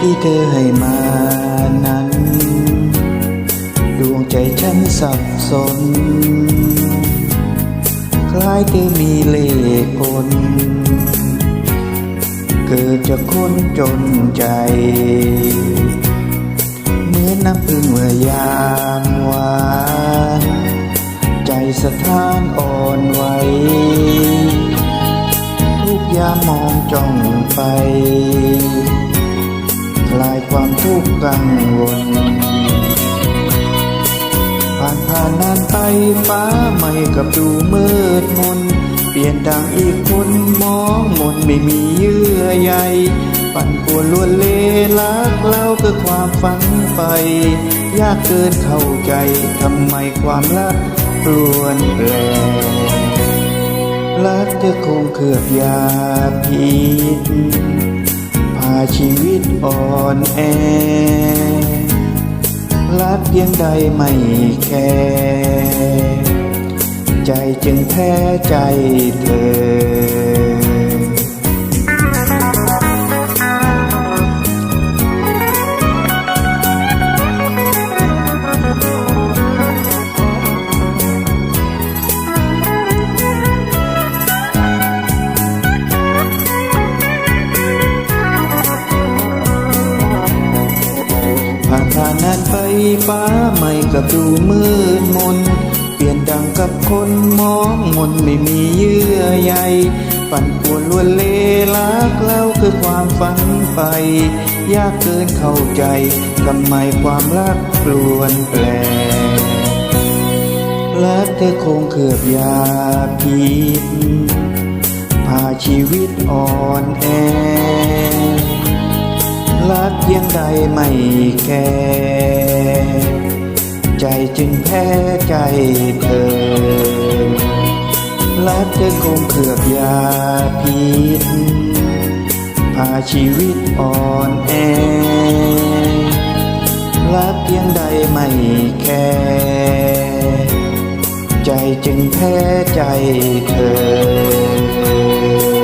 ที่เธอให้มานั้น ดวงใจฉันสับสน คล้ายเธอมีเล่ห์กลเกิดจากคนจนใจ เหมือนน้ำพึ่งเมื่อยามหวานใจสะท้านอ่อนไหวทุกยามมองจ้องไป กข์กังวล ผ่านผ่านนานไปฟ้าไม่กับดูมืดมน เปลี่ยนดังอีกคนมองมนไม่มีเยื่อใยปั่นป่วนลวนเลลักเล่าคือความฝันไป ยากเกินเข้าใจทำไมความรักปลวนแปลรักเธอคงเกือบยาพิษ ชีวิตอ่อนแอรักเพียงใดไม่แคร์ใจจึงแพ้ใจเธอ กับดูมืดมน เปลี่ยนดังกับคนมองมนไม่มีเยื่อใยปั่นป่วนลวนเลลักเล่าคือความฝันไป ยากเกินเข้าใจทำไมความรักปลวนแปลรักเธอคงเกือบยาพิษพาชีวิตอ่อนแอ รักเพียงใดไม่แคร์ ใจจึงแพ้ใจเธอรักเธอคงเกือบยาพิษพาชีวิตอ่อนแอรักเพียงใดไม่แคร์ใจจึงแพ้ใจเธอ